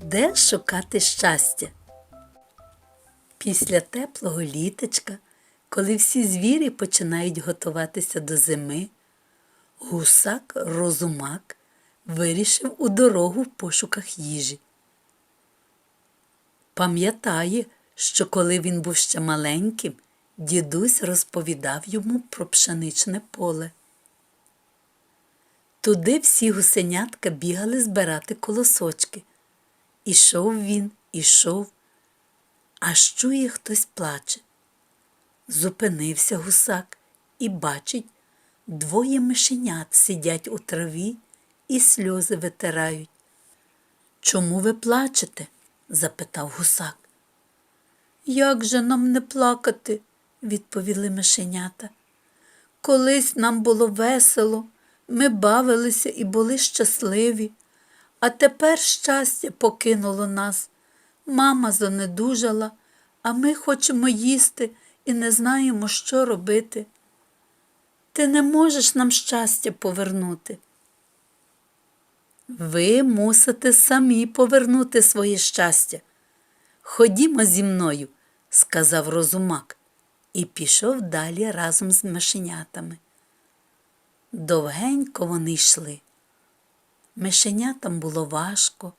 Де шукати щастя? Після теплого літочка, коли всі звірі починають готуватися до зими, гусак розумак вирішив у дорогу в пошуках їжі. Пам'ятає, що коли він був ще маленьким, дідусь розповідав йому про пшеничне поле. Туди всі гусенятка бігали збирати колосочки. Ішов він, ішов, аж чує хтось плаче. Зупинився гусак і бачить, двоє мишенят сидять у траві і сльози витирають. Чому ви плачете? запитав гусак. Як же нам не плакати? Відповіли мишенята. Колись нам було весело, ми бавилися і були щасливі, а тепер щастя покинуло нас. Мама занедужала, а ми хочемо їсти і не знаємо, що робити. Ти не можеш нам щастя повернути. Ви мусите самі повернути своє щастя. Ходімо зі мною, сказав розумак, і пішов далі разом з мишенятами. Довгенько вони йшли. Мишенятам було важко,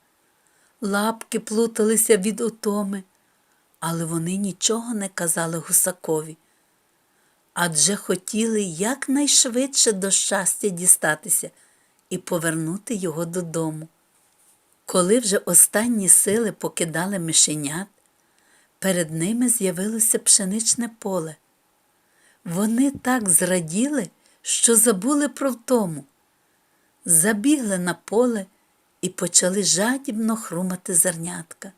лапки плуталися від утоми, але вони нічого не казали гусакові, адже хотіли якнайшвидше до щастя дістатися і повернути його додому. Коли вже останні сили покидали мишенят, перед ними з'явилося пшеничне поле. Вони так зраділи, що забули про втому. Забігли на поле і почали жадібно хрумати зернятка.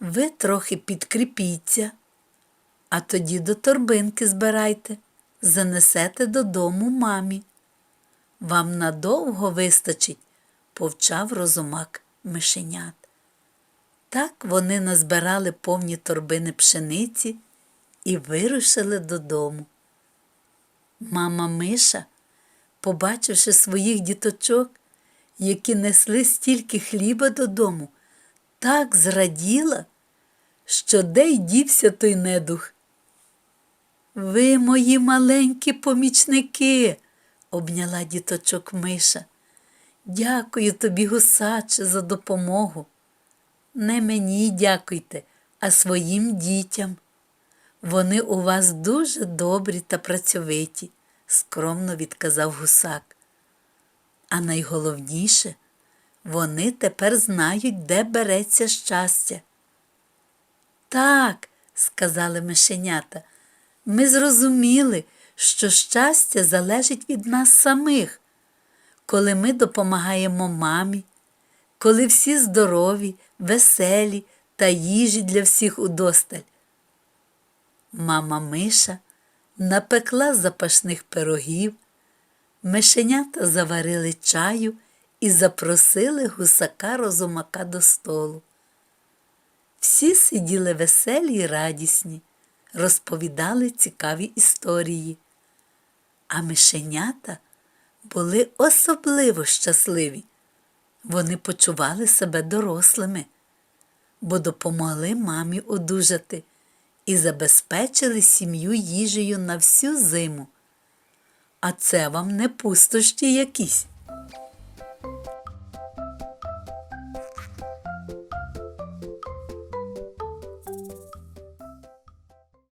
Ви трохи підкріпіться, а тоді до торбинки збирайте, занесете додому мамі. Вам надовго вистачить, повчав розумак мишенят. Так вони назбирали повні торбини пшениці і вирушили додому. Мама Миша, побачивши своїх діточок, які несли стільки хліба додому, так зраділа, що де й дівся той недух. Ви, мої маленькі помічники, обняла діточок Миша. Дякую тобі, гусаче, за допомогу. Не мені дякуйте, а своїм дітям. Вони у вас дуже добрі та працьовиті, скромно відказав гусак. А найголовніше, вони тепер знають, де береться щастя. Так, сказали мишенята, ми зрозуміли, що щастя залежить від нас самих, коли ми допомагаємо мамі, коли всі здорові, веселі та їжі для всіх удосталь. Мама Миша напекла запашних пирогів, мишенята заварили чаю і запросили гусака розумака до столу. Всі сиділи веселі й радісні, розповідали цікаві історії, а мишенята були особливо щасливі. Вони почували себе дорослими, бо допомогли мамі одужати і забезпечили сім'ю їжею на всю зиму. А це вам не пустощі якісь.